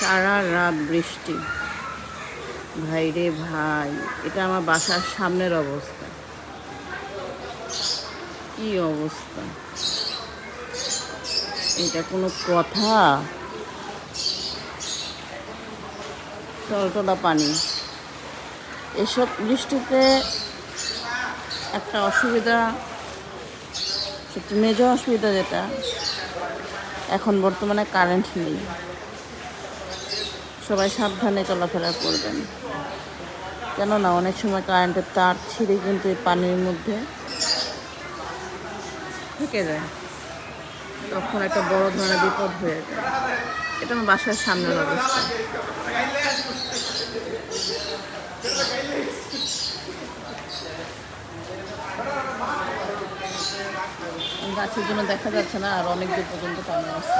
সারা রাত বৃষ্টি। ভাই রে ভাই, এটা আমার বাসার সামনের অবস্থা। কি অবস্থা? এটা কোনো কথা? টলটলা পানি। এসব বৃষ্টিতে একটা অসুবিধা সবচেয়ে মেজর অসুবিধা যেটা। এখন বর্তমানে কারেন্ট নেই। সবাই সাবধানে চলাফেরা করবেন। কেননা অনেক সময় কারেন্টের তার ছিঁড়ে কিন্তু পানির মধ্যে থেকে যায়। তখন একটা বড় ধরনের বিপদ হয়ে যায়। এটা আমার বাসার সামনের অবস্থা। গাছের জন্য দেখা যাচ্ছে না আর অনেক দূর পর্যন্ত পানি আছে